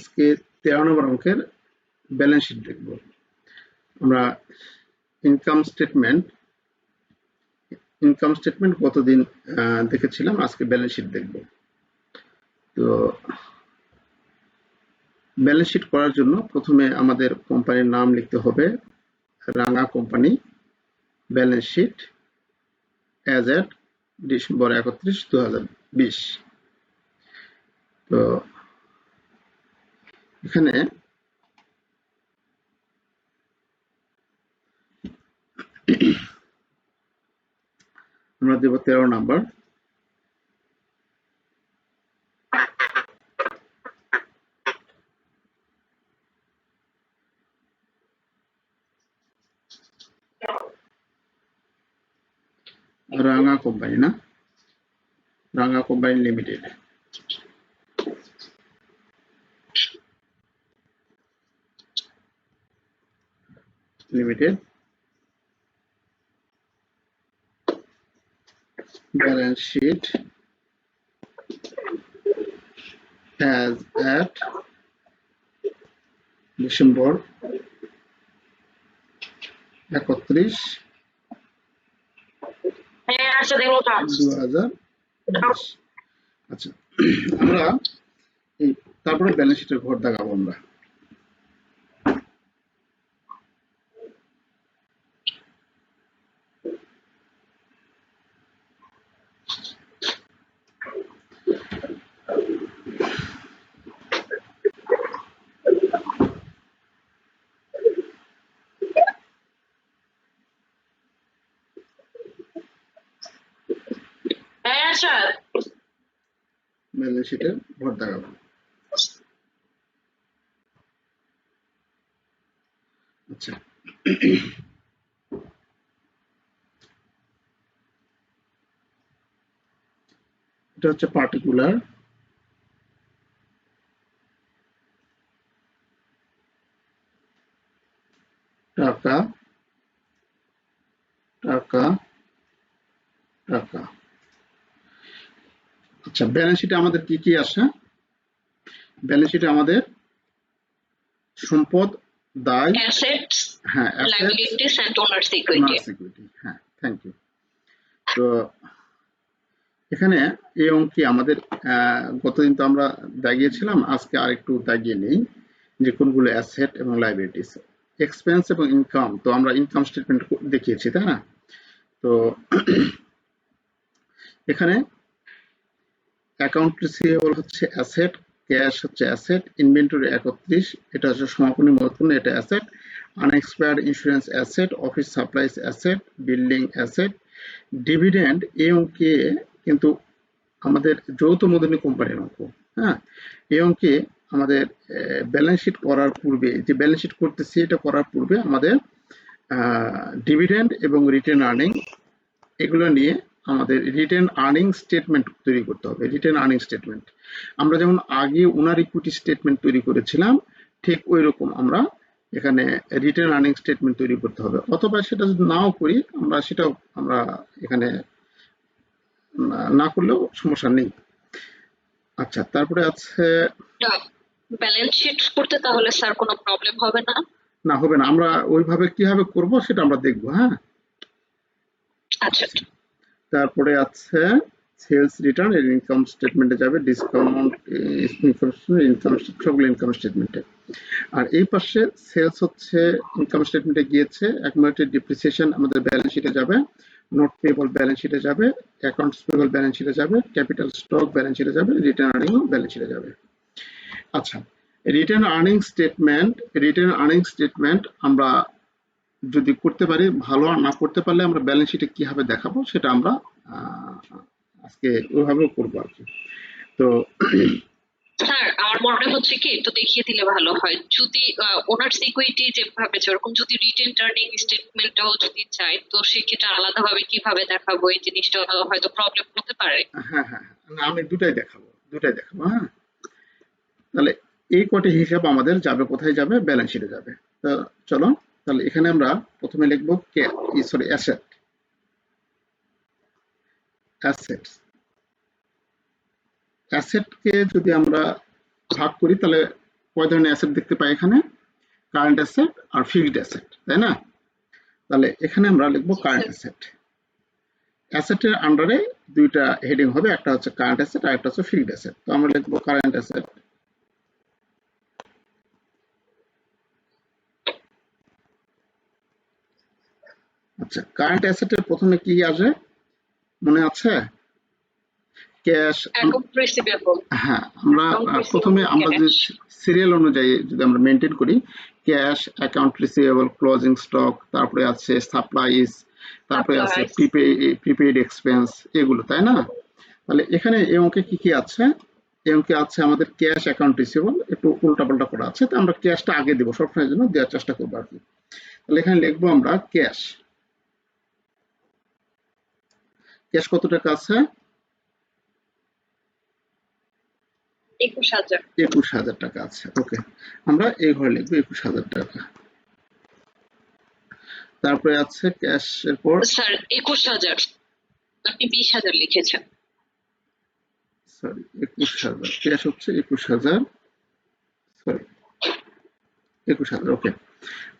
আজকে তেরো নম্বর অঙ্কের ব্যালেন্স শিট দেখব। আমরা ইনকাম স্টেটমেন্ট ইনকাম স্টেটমেন্ট কতদিন দেখেছিলাম, আজকে ব্যালেন্স শিট দেখব। তো ব্যালেন্স শিট করার জন্য প্রথমে আমাদের কোম্পানির নাম লিখতে হবে, Ranga company balance sheet as at December একত্রিশ দু হাজার বিশ। তো এখানে? আমরা দেব তেরো নাম্বার। রাঙা কোম্পানি না? Ranga company limited. Limited balance sheet. As at December একত্রিশ হ্যাঁ আচ্ছা আচ্ছা আমরা তারপরে ব্যালেন্স শিটের ঘর দেখাবো আমরা। আচ্ছা। ব্যালেন্স শিটের ঘর দেখাবো। আচ্ছা। এটা হচ্ছে পার্টিকুলার টাকা টাকা টাকা আচ্ছা ব্যালেন্স শিটে আমাদের কি কি আসে ব্যালেন্স শিটে আমাদের সম্পদ দায় অ্যাসেটস হ্যাঁ লাইবিলিটিস এন্ড ওনার্স ইকুইটি হ্যাঁ থ্যাংক ইউ তো এখানে এই অঙ্কে আমাদের গতদিন তো আমরা দাগিয়েছিলাম আজকে আরেকটু দাগিয়ে নেই যে কোনগুলো অ্যাসেট এবং লাইবিলিটিস এক্সপেন্স এবং ইনকাম তো আমরা ইনকাম স্টেটমেন্ট দেখিয়েছি তাই না? তো এখানে অ্যাকাউন্ট রিসিভেবল হচ্ছে অ্যাসেট ক্যাশ হচ্ছে অ্যাসেট ইনভেন্টরি একত্রিশ, এটা হচ্ছে সমাপনী মূলধন্য এটা asset unexpired insurance asset office supplies asset building asset dividend এই অঙ্কে কিন্তু আমাদের যৌথ মূলধনী কোম্পানির অঙ্ক হ্যাঁ? এই অঙ্কে আমাদের ব্যালেন্স শিট করার পূর্বে যে ব্যালেন্স শিট করতেছি, এটা করার পূর্বে আমাদের ডিভিডেন্ড এবং রিটার্ন আর্নিং এগুলো নিয়ে আমাদের রিটার্ন আর্নিং স্টেটমেন্ট তৈরি করতে হবে রিটার্ন আর্নিং স্টেটমেন্ট আমরা যেমন আগে ওনার ইকুইটি স্টেটমেন্ট তৈরি করেছিলাম ঠিক ওই রকম আমরা এখানে রিটার্ন আর্নিং স্টেটমেন্ট তৈরি করতে হবে। অথবা সেটা যদি নাও করি আমরা সেটাও আমরা এখানে না করলেও সমস্যা নেই। আচ্ছা তারপরে আছে ব্যালেন্স শিট করতে তাহলে স্যার কোনো প্রবলেম হবে না? না হবে না। আমরা ওইভাবে কীভাবে করব সেটা আমরা দেখব হ্যাঁ? আচ্ছা। তারপরে আছে সেলস রিটার্ন এর ইনকাম স্টেটমেন্টে যাবে ডিসকাউন্ট ইনফরমেশন ইনকাম সবগুলো ইনকাম স্টেটমেন্টে আর এই পাশে সেলস হচ্ছে ইনকাম স্টেটমেন্টে গিয়েছে অ্যাকুমুলেটেড ডিপ্রিসিয়েশন আমাদের ব্যালেন্স শিটে যাবে নোট পেবল ব্যালেন্স শিটে যাবে অ্যাকাউন্টস পেবল ব্যালেন্স শিটে যাবে ক্যাপিটাল স্টক ব্যালেন্স শিটে যাবে রিটার্ন আর্নিং ব্যালেন্স শিটে যাবে। আচ্ছা return earning statement return earning statement আমরা যদি করতে পারি ভালো আর না করতে পারলে আমরা ব্যালেন্স শিটে কীভাবে দেখাবো সেটা আমরা আজকে ওইভাবেও করব আর কি। তো স্যার আমার মনে হচ্ছে কি একটু দেখিয়ে দিলে ভালো হয়। যদি ওনার সিকিউরিটি যেভাবে যেরকম যদি রিটেন টার্নিং স্টেটমেন্টটাও যদি চাই তো সেক্ষেত্রে আলাদাভাবে কীভাবে দেখাবো? এই জিনিসটা হয়তো প্রবলেম হতে পারে। হ্যাঁ হ্যাঁ না আমি দুটাই দেখাবো দুটাই দেখাবো হ্যাঁ। তাহলে এই কটি হিসাব আমাদের যাবে কোথায় যাবে? ব্যালেন্স শিটে যাবে। তো চলো তাহলে এখানে আমরা প্রথমে লিখব সরি অ্যাসেট অ্যাসেটস অ্যাসেটকে যদি আমরা ভাগ করি তাহলে কয় ধরনের অ্যাসেট দেখতে পাই এখানে? কারেন্ট অ্যাসেট আর ফিক্সড অ্যাসেট তাই না? তাহলে এখানে আমরা লিখব কারেন্ট অ্যাসেট অ্যাসেটের আন্ডারে দুইটা হেডিং হবে একটা হচ্ছে কারেন্ট অ্যাসেট আর একটা হচ্ছে ফিক্সড অ্যাসেট তো আমরা লিখব কারেন্ট অ্যাসেট আচ্ছা কারেন্ট অ্যাসেটের প্রথমে কি আসে? মনে আছে? ক্যাশ অ্যাকাউন্ট রিসিভেবল হ্যাঁ আমরা প্রথমে আমরা যে সিরিয়াল অনুযায়ী যদি আমরা মেনটেন করি cash account receivable closing stock তারপরে আছে সাপ্লাইজ তারপরে আছে. প্রিপে প্রিপেইড এক্সপেন্স এগুলো তাই না? তাহলে এখানে এই অঙ্কে কি কি আছে? এই অঙ্কে আছে আমাদের ক্যাশ অ্যাকাউন্ট রিসিভেবল একটু উল্টাপাল্টা করা আছে তো আমরা ক্যাশটা আগে দেবো সবসময়ের জন্য দেওয়ার চেষ্টা করব আর কি। তাহলে এখানে লিখব আমরা ক্যাশ ক্যাশ কত টাকা আছে? একুশ হাজার। টাকা আছে ওকে। আমরা এই ঘরে লিখব একুশ হাজার টাকা। তারপরে আছে ক্যাশ এর পর স্যার একুশ হাজার। আপনি বিশ হাজার লিখেছেন। সরি একুশ হাজার। ক্যাশ হচ্ছে একুশ হাজার। সরি একুশ হাজার ওকে।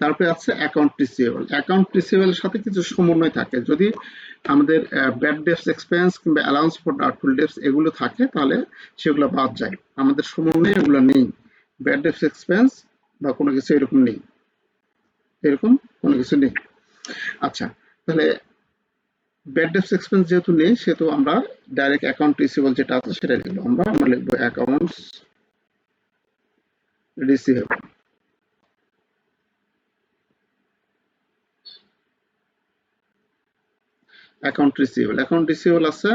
তারপরে আছে অ্যাকাউন্ট রিসিভেবল অ্যাকাউন্ট রিসিভেবল সাথে কিছু সমন্বয় থাকে। যদি আমাদের ব্যাড ডেপস এক্সপেন্স কিংবা অ্যালাউন্স ফর ডাউটফুল ডেপস এগুলো থাকে, তাহলে সেগুলো বাদ যায়। আমাদের সমন্বয়ে এগুলো নেই। ব্যাড ডেপস এক্সপেন্স বা কোনো কিছু এরকম নেই। এরকম কোনো কিছু নেই। আচ্ছা তাহলে ব্যাড ডেপস এক্সপেন্স যেহেতু নেই, সেহেতু আমরা ডাইরেক্ট অ্যাকাউন্ট রিসিভেবল যেটা আছে সেটা লিখব। আমরা আমরা লিখব accounts receivable account receivable account receivable আছে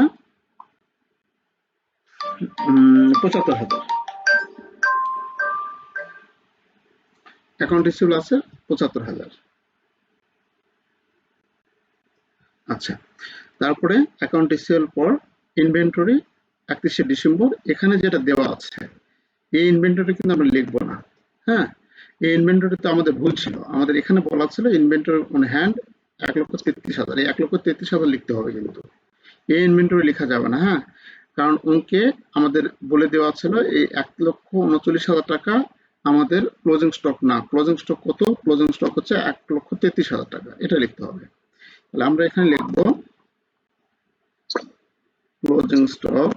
পঁচাত্তর হাজার। অ্যাকাউন্ট রিসিভেবল আছে, পঁচাত্তর হাজার। আচ্ছা তারপরে অ্যাকাউন্ট রিসিভেবল পর ইনভেন্টরি একত্রিশে ডিসেম্বর, এখানে যেটা দেওয়া আছে, এই ইনভেন্টরি কিন্তু আমরা লিখব না। হ্যাঁ এই ইনভেন্টরি তো আমাদের ভুল ছিল। আমাদের এখানে বলা ছিল ইনভেন্টরি অন হ্যান্ড এক লক্ষ তেত্রিশ হাজার, এই এক লক্ষ তেত্রিশ হাজার লিখতে হবে কিন্তু। এই ইনভেন্টরি লেখা যাবে না হ্যাঁ? কারণ অঙ্কে আমাদের বলে দেওয়া ছিল এই এক লক্ষ উনচল্লিশ হাজার টাকা আমাদের ক্লোজিং স্টক না। ক্লোজিং স্টক কত? ক্লোজিং স্টক হচ্ছে এক লক্ষ তেত্রিশ হাজার টাকা। এটা লিখতে হবে। তাহলে আমরা এখানে লিখব ক্লোজিং স্টক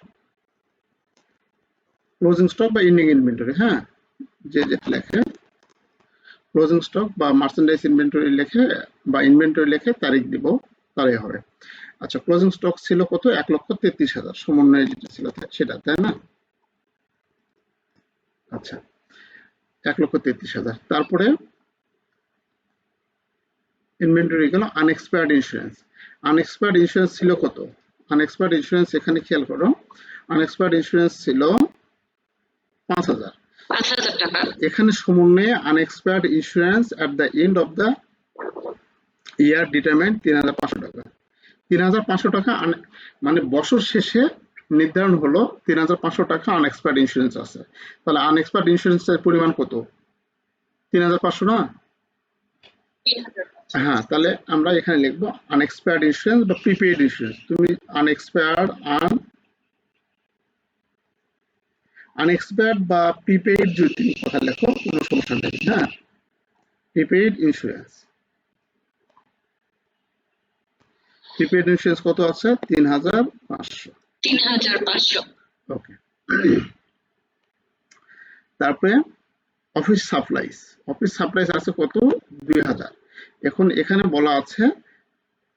ক্লোজিং স্টক বা ইন্ডিং ইনভেন্টরি হ্যাঁ? যে যেটা লেখে। ক্লোজিং স্টক বা মার্চেন্ডাইজ ইনভেন্টরি লেখে বা ইনভেন্টরি লেখে তারিখ দিব, তারাই হবে। আচ্ছা ক্লোজিং স্টক ছিল কত? এক লক্ষ তেত্রিশ হাজার। সমন্বয় যেটা ছিল সেটা, তাই না? আচ্ছা এক লক্ষ তেত্রিশ হাজার। তারপরে ইনভেন্টরি গেল আনএক্সপায়ার্ড ইন্স্যুরেন্স আনএক্সপায়ার্ড ইন্স্যুরেন্স ছিল কত? আনএক্সপায়ার্ড ইন্স্যুরেন্স এখানে খেয়াল করো। আনএক্সপায়ার্ড ইন্স্যুরেন্স ছিল পাঁচ হাজার। পাঁচ হাজার টাকা। এখানে সমন্বয়ে unexpired insurance at the end of the year determent তিন হাজার পাঁচশো টাকা। তিন হাজার পাঁচশো টাকা মানে বছর শেষে নির্ধারণ হলো তিন হাজার পাঁচশো টাকা আনএক্সপায়ার্ড ইন্স্যুরেন্স আছে। তাহলে আনএক্সপায়ার্ড ইন্স্যুরেন্সের পরিমাণ কত? তিন হাজার পাঁচশো না? হ্যাঁ তাহলে আমরা এখানে লিখব আনএক্সপায়ার্ড ইন্স্যুরেন্স বা প্রিপেইড ইন্স্যুরেন্স তুমি আনএক্সপায়ার্ড আন আনএক্সপায়ার্ড বা প্রিপেইড যদি তুমি কথা লেখো কোনো সমস্যা নেই হ্যাঁ প্রিপেইড ইন্স্যুরেন্স প্রিপেইড ইন্স্যুরেন্স কত আছে? তিন হাজার পাঁচশো। তিন হাজার পাঁচশো। ওকে তারপরে অফিস সাপ্লাইস অফিস সাপ্লাইস আছে কত? দুই হাজার এখন এখানে বলা আছে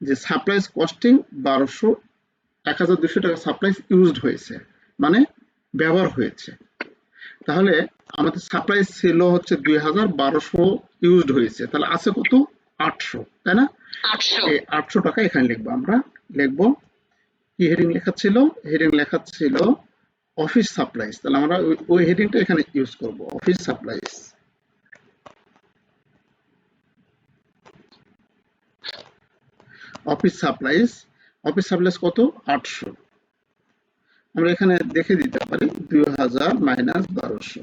যে সাপ্লাইস কস্টিং বারোশো এক হাজার দুশো টাকা সাপ্লাইস ইউজড হয়েছে। মানে ব্যবহার হয়েছে। তাহলে আমাদের সাপ্লাই ছিল হচ্ছে দুই হাজার বারোশো ইউজড হয়েছে। তাহলে আছে কত? আটশো তাই না? আটশো। এই আটশো টাকা এখানে লিখব আমরা। লিখব কি হেডিং লেখা ছিল? হেডিং লেখা ছিল অফিস সাপ্লাইজ তাহলে আমরা ওই- ওই হেডিংটা এখানে ইউজ করব office supplies office supplies office supplies কত? আটশো। আমরা এখানে দেখে দিতে পারি দুই হাজার মাইনাস বারোশো।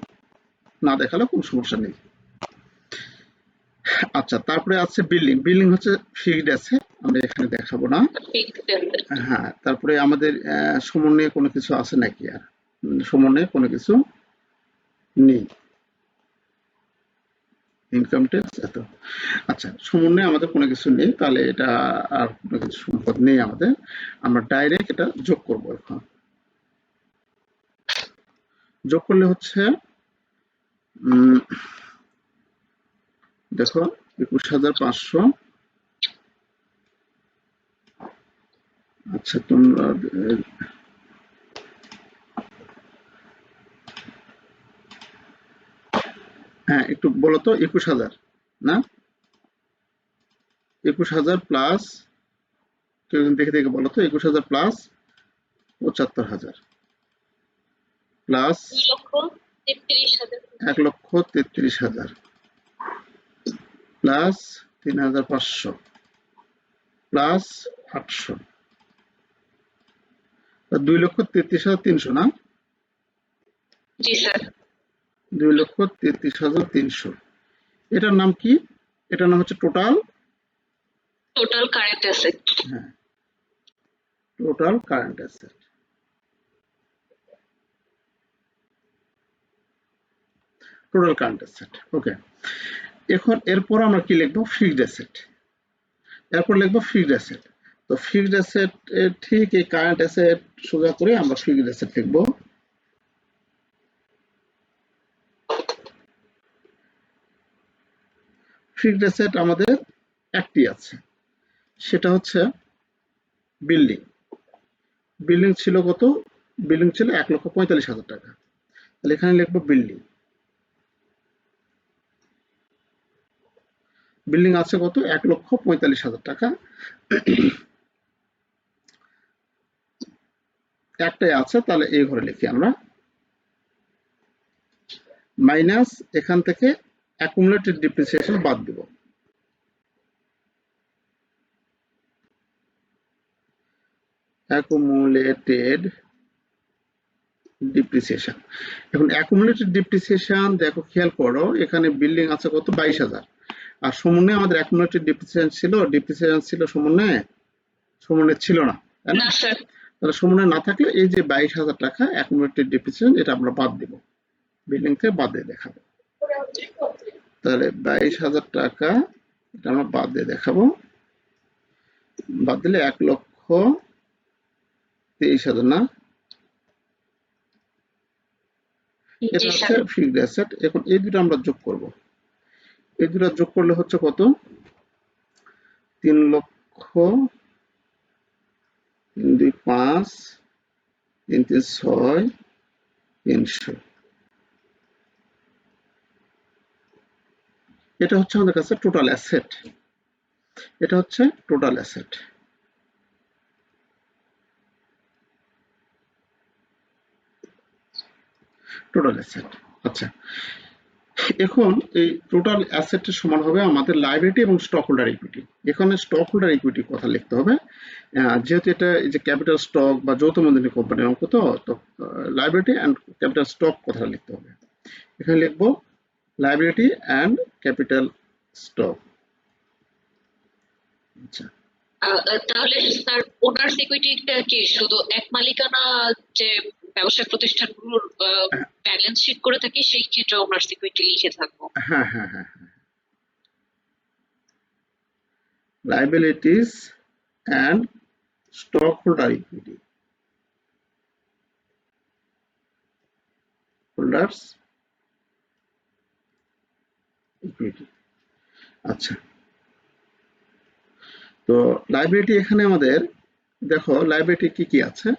না দেখালে কোনো সমস্যা নেই। আচ্ছা তারপরে আছে বিল্ডিং বিল্ডিং হচ্ছে ফিক্সড আছে আমরা এখানে দেখাবো না। হ্যাঁ তারপরে আমাদের সমন্বয়ে কোনো কিছু আছে নাকি আর? সমন্বয়ে কোনো কিছু নেই। ইনকাম ট্যাক্স এত। আচ্ছা সমন্বয়ে আমাদের কোনো কিছু নেই তাহলে এটা আর কোনো কিছু সম্পদ নেই আমাদের। আমরা ডাইরেক্ট এটা যোগ করব এখন। যোগ করলে হচ্ছে দেখো, একুশ হাজার পাঁচশো। আচ্ছা তোমরা হ্যাঁ একটু বলো তো, একুশ হাজার, না? একুশ হাজার প্লাস দেখে দেখে বলো তো, একুশ হাজার প্লাস পঁচাত্তর হাজার। প্লাস এক লক্ষ তেত্রিশ হাজার। প্লাস তিন হাজার পাঁচশো। প্লাস আটশো। দুই লক্ষ তেত্রিশ হাজার তিনশো না? দুই লক্ষ তেত্রিশ হাজার তিনশো। এটার নাম কি? এটার নাম হচ্ছে টোটাল? Total current asset. হ্যাঁ। Total current asset. Total current asset okay এখন এরপর আমরা কি লিখব? ফিক্সড অ্যাসেট এরপর লিখব ফিক্সড অ্যাসেট তো ফিক্সড অ্যাসেট ঠিক এই কারেন্ট অ্যাসেট সোজা করে আমরা ফিক্সড অ্যাসেট লিখব। ফিক্সড অ্যাসেট আমাদের একটি আছে। সেটা হচ্ছে বিল্ডিং বিল্ডিং ছিল কত? বিল্ডিং ছিল এক লক্ষ পঁয়তাল্লিশ হাজার টাকা। তাহলে এখানে লিখব বিল্ডিং বিল্ডিং আছে কত? এক লক্ষ পঁয়তাল্লিশ হাজার টাকা। একটাই আছে, তাহলে এই ঘরে লিখি আমরা। মাইনাস এখান থেকে অ্যাকুমুলেটেড ডিপ্রিসিয়েশন বাদ দিব। অ্যাকুমুলেটেড ডিপ্রিসিয়েশন এখন অ্যাকুমুলেটেড ডিপ্রিসিয়েশন দেখো খেয়াল করো, এখানে বিল্ডিং আছে কত? বাইশ হাজার। আর সমন্বয়ে আমাদের অ্যাকুমুলেটেড ডিপ্রিসিয়েশন ছিল ডিপ্রিসিয়েশন ছিল সমন্বয়ে? সমন্বয়ে ছিল না তাই না? না তাহলে সমন্বয় না থাকলে এই যে বাইশ হাজার টাকা অ্যাকুমুলেটেড ডিপ্রিসিয়েশন এটা আমরা বাদ দিব। বিল্ডিং থেকে বাদ দিয়ে দেখাবো। তাহলে বাইশ হাজার টাকা এটা আমরা বাদ দিয়ে দেখাবো। বাদ দিলে এক লক্ষ তেইশ হাজার না? এটা হচ্ছে ফিক্সড অ্যাসেট এখন এই দুটো আমরা যোগ করব। দুটো যোগ করলে হচ্ছে কত? তিন লক্ষ তিন দুই পাঁচ, তিন তিন ছয়, তিনশো। এটা হচ্ছে আমাদের কাছে টোটাল অ্যাসেট এটা হচ্ছে টোটাল অ্যাসেট টোটাল অ্যাসেট আচ্ছা। এখন এই টোটাল অ্যাসেটের সমান হবে আমাদের লাইবিলিটি এবং স্টক হোল্ডার ইকুইটি এখানে স্টক হোল্ডার ইকুইটির কথা লিখতে হবে। যেহেতু এটা এই যে ক্যাপিটাল স্টক বা যৌথ মূলধনী কোম্পানির অঙ্ক তো লাইবিলিটি অ্যান্ড ক্যাপিটাল স্টক কথা লিখতে হবে। এখানে লিখব লাইবিলিটি অ্যান্ড ক্যাপিটাল স্টক আচ্ছা। তাহলে স্যার ওনার সিকিউরিটিটা কি শুধু এক মালিকানা যে ব্যবসা প্রতিষ্ঠানগুলোর ব্যালেন্স শিট করে থাকি, সেই ক্ষেত্রে ওনার সিকিউরিটি লিখে থাকব। হ্যাঁ হ্যাঁ and stockholder equity holders equity আচ্ছা। তো লাইবিলিটি এখানে আমাদের, দেখো লাইবিলিটি কি কি আছে?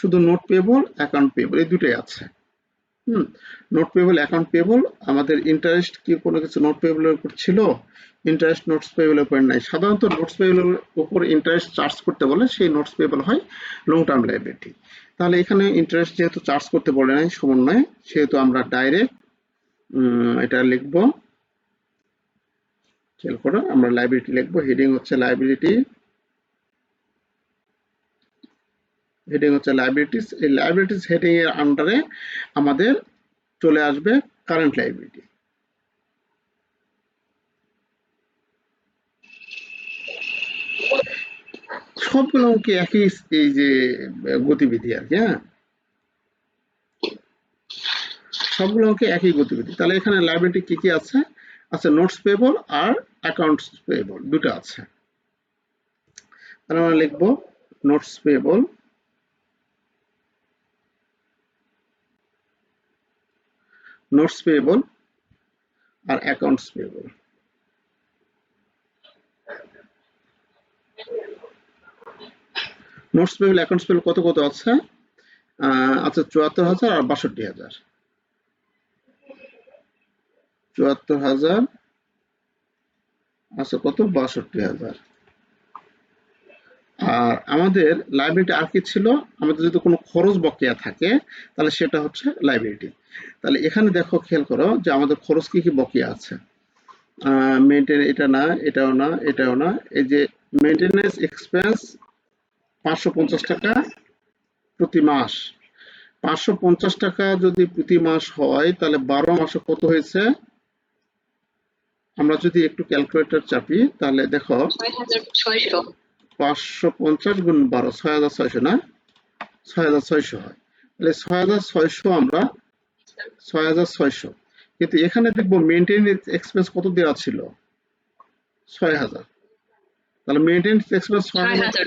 শুধু নোট পেবল অ্যাকাউন্ট পেবল এই দুটোই আছে। হুম নোট পেবল অ্যাকাউন্ট পেবল আমাদের ইন্টারেস্ট কি কোনো কিছু নোট পেবলের উপর ছিল? ইন্টারেস্ট নোটস পেবলের উপর নাই। সাধারণত নোটস পেবলের উপর ইন্টারেস্ট চার্জ করতে বলে, সেই নোটস পেবল হয় লং টার্ম লাইবিলিটি তাহলে এখানে ইন্টারেস্ট যেহেতু চার্জ করতে বলে নাই, সমন্বয়ে, সেহেতু আমরা ডাইরেক্ট এটা লিখব। খেয়াল করো, আমরা লাইবিলিটি লিখব। হেডিং হচ্ছে লাইবিলিটি হেডিং হচ্ছে লাইবিলিটিস এই লাইবিলিটিস হেডিং এর আন্ডারে আমাদের চলে আসবে কারেন্ট লাইবিলিটি সবগুলো অঙ্কে একই এই যে, গতিবিধি আর কি হ্যাঁ? সবগুলো অঙ্কে একই গতিবিধি? তাহলে এখানে লাইবিলিটি কি কি আছে? আচ্ছা নোটস পেবল আর অ্যাকাউন্টস পেবল দুটো আছে। তাহলে আমরা লিখব নোটস পেবল নোটস পেবল আর accounts payable notes payable accounts payable কত কত আছে? আচ্ছা চুয়াত্তর হাজার আর বাষট্টি হাজার। চুয়াত্তর হাজার আচ্ছা কত? বাষট্টি হাজার। আর আমাদের লাইব্রেরিটি আর কি ছিল? আমাদের যদি কোনো খরচ বকেয়া থাকে, তাহলে সেটা হচ্ছে লাইব্রেরিটি তাহলে এখানে দেখো খেয়াল করো যে আমাদের খরচ কি কি বকেয়া আছে। মেনটেন এটা না এটাও না এটাও না। এই যে মেনটেনেন্স এক্সপেন্স পাঁচশো পঞ্চাশ টাকা প্রতি মাস। পাঁচশো পঞ্চাশ টাকা যদি প্রতি মাস হয় তাহলে বারো মাসে কত হয়েছে? আমরা যদি একটু ক্যালকুলেটর চাপি তাহলে দেখো পাঁচশো পঞ্চাশ গুণ বারো ছয় হাজার ছয়শো না? ছয় হাজার ছয়শো হয়। তাহলে ছয় হাজার ছয়শো আমরা ছয় হাজার ছয়শো। কিন্তু এখানে দেখব মেনটেন্স এক্সপেন্স কত দেওয়া ছিল? ছয় হাজার। তাহলে মেনটেন্স এক্সপেন্স ছয় হাজার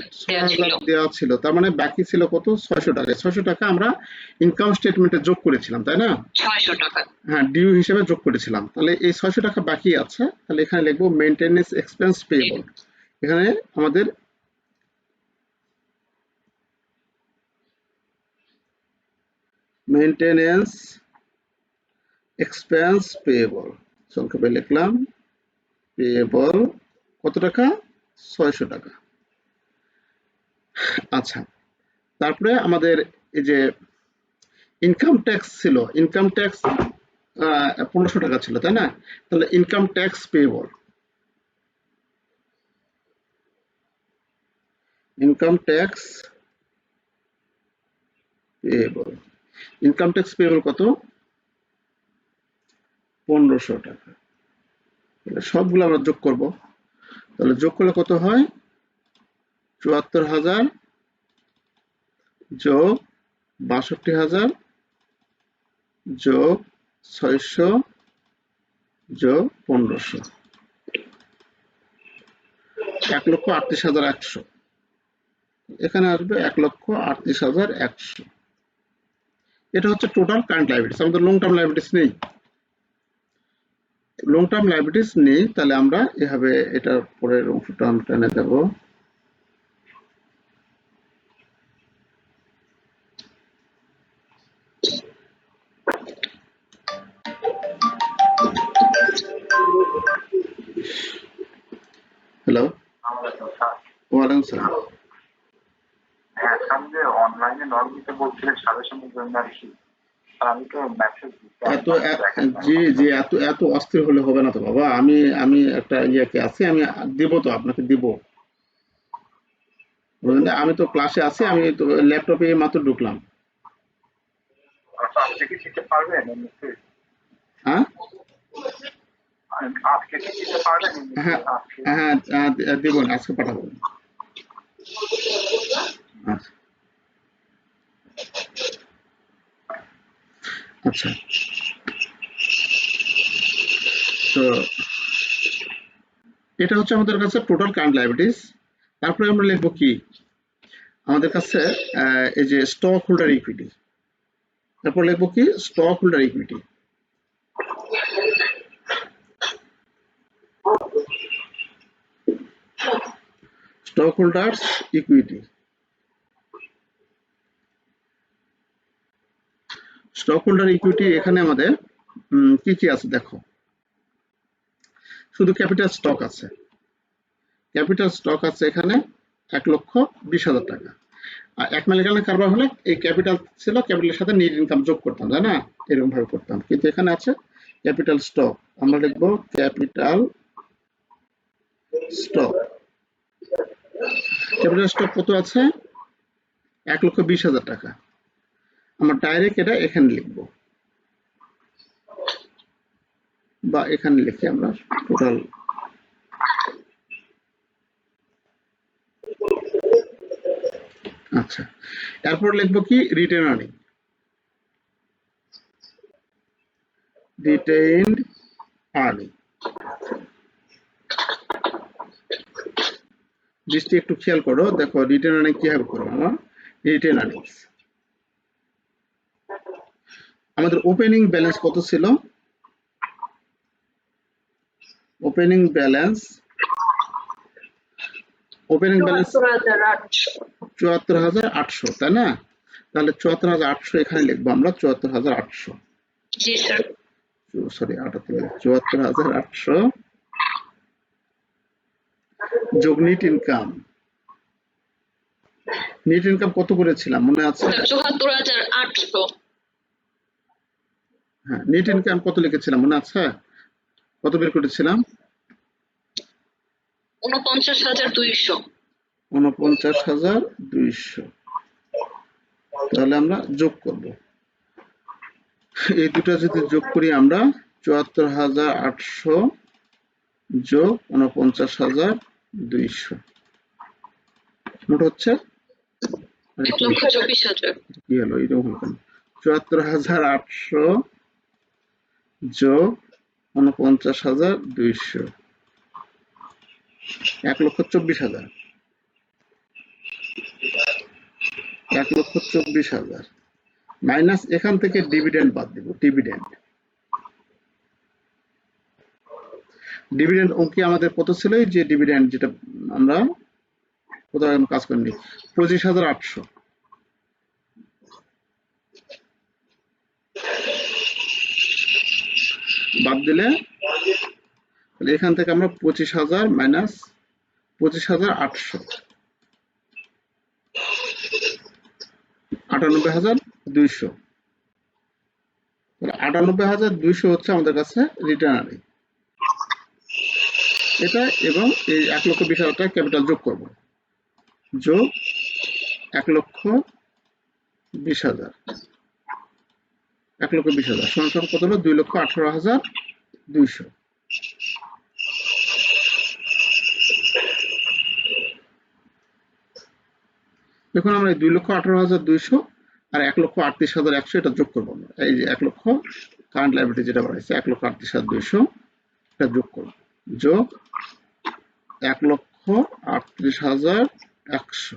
দেওয়া ছিল। তার মানে বাকি ছিল কত? ছয়শো টাকা। ছয়শো টাকা আমরা ইনকাম স্টেটমেন্টে যোগ করেছিলাম তাই না? টাকা। হ্যাঁ ডিউ হিসেবে যোগ করেছিলাম। তাহলে এই ছয়শো টাকা বাকি আছে। তাহলে এখানে লিখব মেনটেনেন্স এক্সপেন্স পেয়েবল এখানে আমাদের মেনটেনেন্স এক্সপেন্স পেয়েবল সংক্ষেপে লিখলাম পেয়েবল কত টাকা? ছয়শো টাকা। আচ্ছা তারপরে আমাদের এই যে ইনকাম ট্যাক্স ছিল ইনকাম ট্যাক্স পনেরোশো টাকা ছিল, তাই না? তাহলে income tax payable income tax payable income tax payable কত? পনেরোশো টাকা। তাহলে সবগুলো আমরা যোগ করব। তাহলে যোগ করলে কত হয়? চুয়াত্তর হাজার যোগ বাষট্টি হাজার যোগ ছয়শো যোগ পনেরোশো। এক লক্ষ আটত্রিশ হাজার একশো। এখানে আসবে এক লক্ষ আটত্রিশ হাজার একশো। এটা হচ্ছে টোটাল কারেন্ট লাইবিলিটিস আমাদের লং টার্ম লাইবিলিটিস নেই। লং টার্ম লাইবিলিটিস নেই, তাহলে আমরা এভাবে এটার পরের অংশটা আমরা টেনে দেবো। হ্যালো ওয়ালাইকুম সালাম। হ্যাঁ সামনে অনলাইনে নর্ম দিতে বলছিলেন সঙ্গে জন্য আর কি। এত জি জি এত এত অস্থির হলে হবে না তো বাবা। আমি আমি একটা ইয়েকে আছি আমি দিব তো আপনাকে দিব। বুঝলেন? আমি তো ক্লাসে আছি আমি তো ল্যাপটপে মাত্র ঢুকলাম। আচ্ছা হ্যাঁ? হ্যাঁ হ্যাঁ হ্যাঁ, দিব আজকে পাঠাবো। আচ্ছা। আচ্ছা। তো এটা হচ্ছে আমাদের কাছে টোটাল কারেন্ট লাইবিলিটিস তারপরে আমরা লিখব কি? আমাদের কাছে এই যে স্টক হোল্ডার ইকুইটি তারপর লিখব কি? Stock holder equity stock holders equity stock holder equity এখানে আমাদের কি কি আছে দেখো। শুধু ক্যাপিটাল স্টক আছে। ক্যাপিটাল স্টক আছে এখানে এক লক্ষ বিশ হাজার টাকা। আর এক মালিকানা কারবার হলে এই ক্যাপিটাল ছিল ক্যাপিটালের সাথে নেট ইনকাম যোগ করতাম, তাই না? এরকম ভাবে করতাম। কিন্তু এখানে আছে ক্যাপিটাল স্টক আমরা লিখব ক্যাপিটাল স্টক ক্যাপিটাল স্টক কত আছে? এক লক্ষ বিশ হাজার টাকা। আমরা ডাইরেক্ট এটা এখানে লিখব। বা এখানে লিখে আমরা টোটাল আচ্ছা এরপর লিখব কি? রিটেন আর্নিং রিটেন আর্নিং দৃষ্টি একটু খেয়াল করো, দেখো রিটেন আর্নিং কীভাবে করো আমরা? রিটেন আর্নিংস আমাদের ওপেনিং ব্যালেন্স কত ছিল? ওপেনিং ব্যালেন্স ওপেনিং ব্যালেন্স চুয়াত্তর হাজার আটশো তাই না? তাহলে চুয়াত্তর হাজার আটশো এখানে লিখব আমরা চুয়াত্তর হাজার আটশো। সরি আটাত্তর চুয়াত্তর হাজার আটশো যোগ নিট ইনকাম নিট ইনকাম কত করেছিলাম মনে আছে? চুয়াত্তর হাজার আটশো। হ্যাঁ নিট ইনকাম কত লিখেছিলাম? মনে আছে? কত বের করেছিলাম? উনপঞ্চাশ হাজার দুইশো। উনপঞ্চাশ হাজার দুইশো। তাহলে আমরা যোগ করব। এই দুটো যদি যোগ করি আমরা চুয়াত্তর হাজার আটশো যোগ উনপঞ্চাশ হাজার দুইশো। মোট হচ্ছে? কি- হলো? চুয়াত্তর হাজার আটশো যোগ উনপঞ্চাশ হাজার দুইশো। এক লক্ষ চব্বিশ হাজার। এক লক্ষ চব্বিশ হাজার। মাইনাস এখান থেকে ডিভিডেন্ড বাদ দিব ডিভিডেন্ড ডিভিডেন্ড অঙ্কে আমাদের কত ছিল? যে ডিভিডেন্ড যেটা আমরা কোথাও কাজ করিনি পঁচিশ হাজার আটশো। বাদ দিলে, তাহলে এখান থেকে আমরা পঁচিশ হাজার মাইনাস পঁচিশ হাজার আটশো। আটানব্বই হাজার দুইশো। আটানব্বই হাজার দুইশো হচ্ছে আমাদের কাছে রিটার্ন এটা এবং এই এক লক্ষ বিশ হাজার টাকা ক্যাপিটাল যোগ করব। যোগ এক লক্ষ বিশ হাজার। এক লক্ষ বিশ হাজার। সমান সমান কত হলো? দুই লক্ষ আঠারো হাজার দুইশো। দেখুন, আমরা দুই লক্ষ আঠারো হাজার দুইশো আর এক লক্ষ আটত্রিশ হাজার একশো এটা যোগ করব আমরা। এই যে এক লক্ষ কারেন্ট লাইবিলিটি যেটা বাড়াইছে এক লক্ষ আটত্রিশ হাজার দুইশো, এটা যোগ করব। যোগ এক লক্ষ আটত্রিশ হাজার একশো।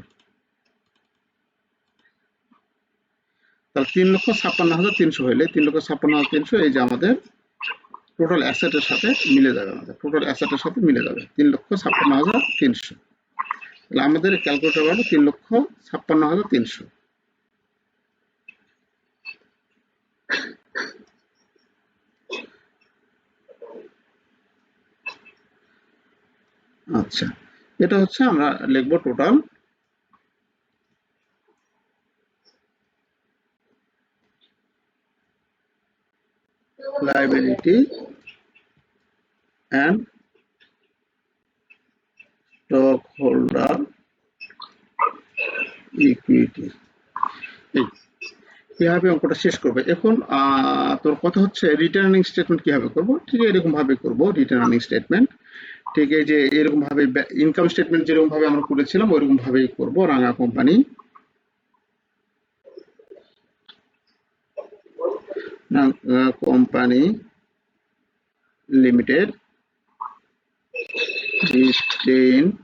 তাহলে তিন লক্ষ ছাপ্পান্ন হাজার তিনশো হইলে তিন লক্ষ ছাপ্পান্ন হাজার তিনশো এই যে আমাদের টোটাল অ্যাসেটের সাথে মিলে যাবে আমাদের। টোটাল অ্যাসেটের সাথে মিলে যাবে তিন লক্ষ ছাপ্পান্ন হাজার তিনশো। তাহলে আমাদের ক্যালকুলেটর হবে তিন লক্ষ ছাপ্পান্ন হাজার তিনশো। আচ্ছা এটা হচ্ছে আমরা লিখব টোটাল liability and stockholder এই কীভাবে অঙ্কটা শেষ করবে। এখন তোর কথা হচ্ছে রিটার্নিং স্টেটমেন্ট কীভাবে করব? ঠিক এরকম ভাবে করব রিটার্নিং স্টেটমেন্ট ঠিক এই যে এরকম ভাবে ইনকাম স্টেটমেন্ট যেরকম ভাবে আমরা করেছিলাম ওইরকম ভাবেই করব Ranga company company limited. Sustain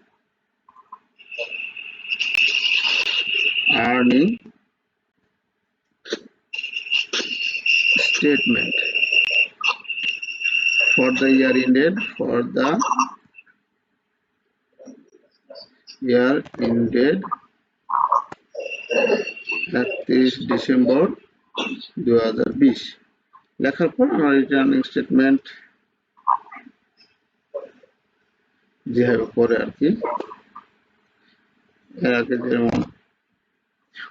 earning statement. For the year ended for the year ended that is December the other বিশ লেখার পর আমার রিটার্নিং স্টেটমেন্ট যেভাবে করে আর কি, এর আগে যেমন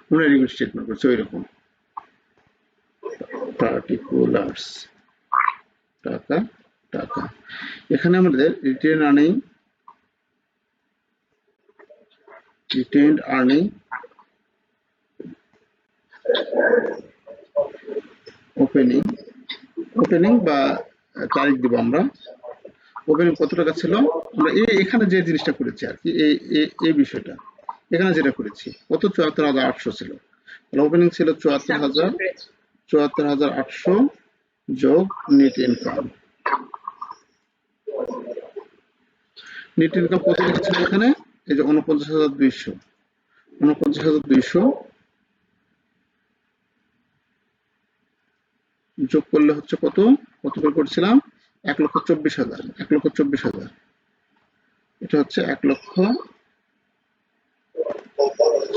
আমরা রিভিউ স্টেটমেন্ট করছে ওইরকম। পার্টিকুলার্স টাকা টাকা। এখানে আমাদের retained earning retained earning opening opening বা তারিখ দিব আমরা। ওপেনিং কত টাকা ছিল আমরা এই এখানে যে জিনিসটা করেছি আর কি এই এই- বিষয়টা। এখানে যেটা করেছি, কত? চুয়াত্তর হাজার আটশো ছিল। তাহলে ওপেনিং ছিল চুয়াত্তর হাজার চুয়াত্তর হাজার আটশো যোগ নেট ইনকাম নেট ইনকাম কত লিখেছিল এখানে? এই যে উনপঞ্চাশ হাজার দুইশো। উনপঞ্চাশ হাজার দুইশো যোগ করলে হচ্ছে কত? কত করে করছিলাম? এক লক্ষ চব্বিশ হাজার। এক লক্ষ চব্বিশ হাজার। এটা হচ্ছে এক লক্ষ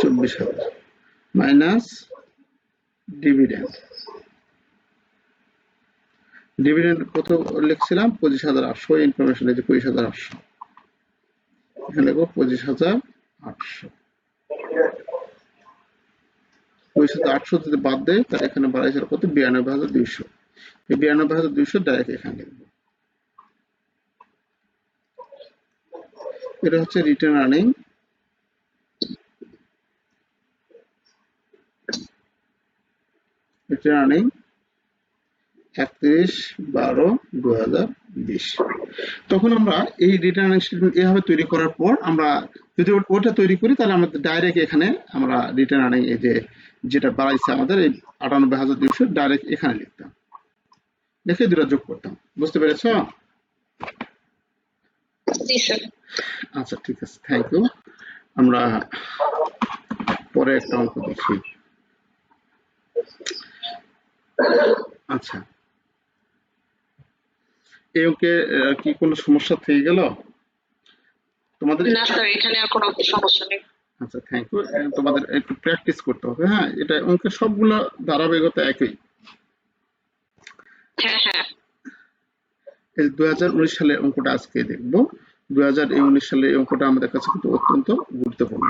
চব্বিশ হাজার। মাইনাস ডিভিডেন্ড ডিভিডেন্ড কত লিখছিলাম? পঁচিশ হাজার আটশো। ইনফরমেশন এই যে পঁচিশ হাজার আটশো। এখানে লিখব পঁচিশ হাজার আটশো। আটশো যদি বাদ দেয় তাহলে এখানে বাড়াইছে কত? বিরানব্বই হাজার দুইশো। এই বিরানব্বই হাজার দুইশো ডাইরেক্ট এখানে লিখব এটা হচ্ছে রিটার্ন আর্নিং রিটার্ন আর্নিং একত্রিশ বারো দু তখন আমরা এই রিটার্ন স্টেটমেন্ট এভাবে তৈরি করার পর আমরা যদি ওটা তৈরি করি তাহলে আমাদের ডাইরেক্ট এখানে আমরা রিটার্ন আর্নিং এই যে যেটা বাড়াইছে আমাদের এই আটানব্বই হাজার দুইশো ডাইরেক্ট এখানে লিখতাম। লিখে দুটা যোগ করতাম। বুঝতে পেরেছ? আচ্ছা ঠিক আছে। থ্যাংক ইউ আমরা পরে একটা অঙ্ক দেখি। আচ্ছা। এই অঙ্কে কি কোনো সমস্যা থেকে গেল? তোমাদের না স্যার এখানে আর কোনো সমস্যা নেই। আচ্ছা থ্যাংক ইউ তোমাদের একটু প্র্যাকটিস করতে হবে হ্যাঁ? এটা অঙ্কের সবগুলো ধারাবাহিকতা একই। হ্যাঁ হ্যাঁ। এই দুই হাজার উনিশ সালে অঙ্কটা আজকে দেখব। দুই হাজার উনিশ সালে এই অঙ্কটা আমাদের কাছে কিন্তু অত্যন্ত গুরুত্বপূর্ণ।